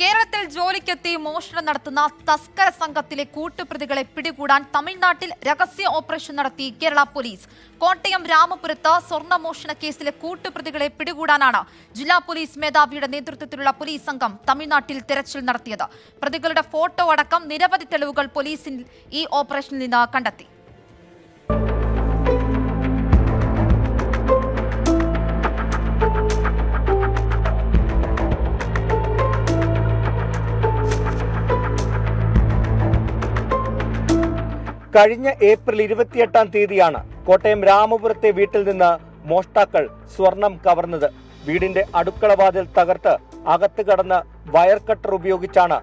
കേരളത്തിൽ ജോലിക്കെത്തി മോഷണം നടത്തുന്ന തസ്കര സംഘത്തിലെ കൂട്ടുപ്രതികളെ പിടികൂടാൻ തമിഴ്നാട്ടിൽ രഹസ്യ ഓപ്പറേഷൻ നടത്തി കേരള പോലീസ്. കോട്ടയം രാമപുരത്ത് സ്വർണ മോഷണ കേസിലെ കൂട്ടുപ്രതികളെ പിടികൂടാനാണ് ജില്ലാ പോലീസ് മേധാവിയുടെ നേതൃത്വത്തിലുള്ള പോലീസ് സംഘം തമിഴ്നാട്ടിൽ തെരച്ചിൽ നടത്തിയത്. പ്രതികളുടെ ഫോട്ടോ അടക്കം നിരവധി തെളിവുകൾ പോലീസിൽ ഈ ഓപ്പറേഷനിൽ നിന്ന് കണ്ടെത്തി. കഴിഞ്ഞ ഏപ്രിൽ ഇരുപത്തിയെട്ടാം തീയതിയാണ് കോട്ടയം രാമപുരത്തെ വീട്ടിൽ നിന്ന് മോഷ്ടാക്കൾ സ്വർണം കവർന്നത്. വീടിന്റെ അടുക്കള വാതിൽ തകർത്ത് അകത്ത് കടന്ന് വയർ കട്ടർ ഉപയോഗിച്ചാണ്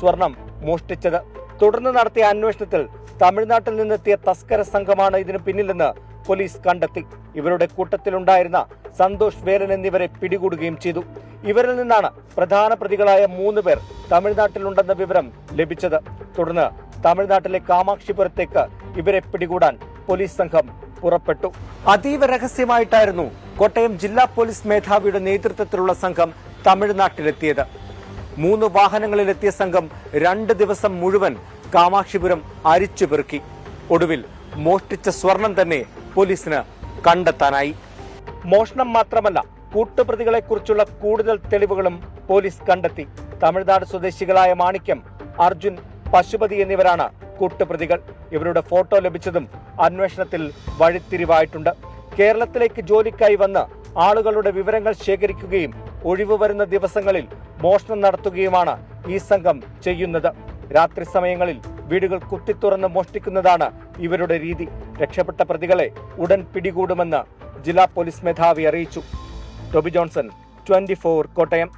സ്വർണം മോഷ്ടിച്ചത്. തുടർന്ന് നടത്തിയ അന്വേഷണത്തിൽ തമിഴ്നാട്ടിൽ നിന്നെത്തിയ തസ്കര സംഘമാണ് ഇതിനു പിന്നിലെന്ന് പോലീസ് കണ്ടെത്തി. ഇവരുടെ കൂട്ടത്തിലുണ്ടായിരുന്ന സന്തോഷ് വേലൻ എന്നിവരെ പിടികൂടുകയും ചെയ്തു. ഇവരിൽ നിന്നാണ് പ്രധാന പ്രതികളായ മൂന്ന് പേർ തമിഴ്നാട്ടിലുണ്ടെന്ന വിവരം ലഭിച്ചത്. തുടർന്ന് തമിഴ്നാട്ടിലെ കാമാക്ഷിപുരത്തേക്ക് ഇവരെ പിടികൂടാൻ പോലീസ് സംഘം പുറപ്പെട്ടു. അതീവ രഹസ്യമായിട്ടായിരുന്നു കോട്ടയം ജില്ലാ പോലീസ് മേധാവിയുടെ നേതൃത്വത്തിലുള്ള സംഘം തമിഴ്നാട്ടിലെത്തിയത്. മൂന്ന് വാഹനങ്ങളിലെത്തിയ സംഘം രണ്ട് ദിവസം മുഴുവൻ കാമാക്ഷിപുരം അരിച്ചു പെറുക്കി ഒടുവിൽ മോഷ്ടിച്ച സ്വർണം തന്നെ പോലീസിന് കണ്ടെത്താനായി. മോഷണം മാത്രമല്ല കൂട്ടുപ്രതികളെ കുറിച്ചുള്ള കൂടുതൽ തെളിവുകളും പോലീസ് കണ്ടെത്തി. തമിഴ്നാട് സ്വദേശികളായ മാണിക്യം അർജുൻ പശുപതി എന്നിവരാണ് കൂട്ടുപ്രതികൾ. ഇവരുടെ ഫോട്ടോ ലഭിച്ചതും അന്വേഷണത്തിൽ വഴിത്തിരിവായിട്ടുണ്ട്. കേരളത്തിലേക്ക് ജോലിക്കായി വന്ന് ആളുകളുടെ വിവരങ്ങൾ ശേഖരിക്കുകയും ഒഴിവ് വരുന്ന ദിവസങ്ങളിൽ മോഷണം നടത്തുകയുമാണ് ഈ സംഘം ചെയ്യുന്നത്. രാത്രി സമയങ്ങളിൽ വീടുകൾ കുത്തിത്തുറന്ന് മോഷ്ടിക്കുന്നതാണ് ഇവരുടെ രീതി. രക്ഷപ്പെട്ട പ്രതികളെ ഉടൻ പിടികൂടുമെന്ന് ജില്ലാ പോലീസ് മേധാവി അറിയിച്ചു. Toby Johnson twenty Kottayam.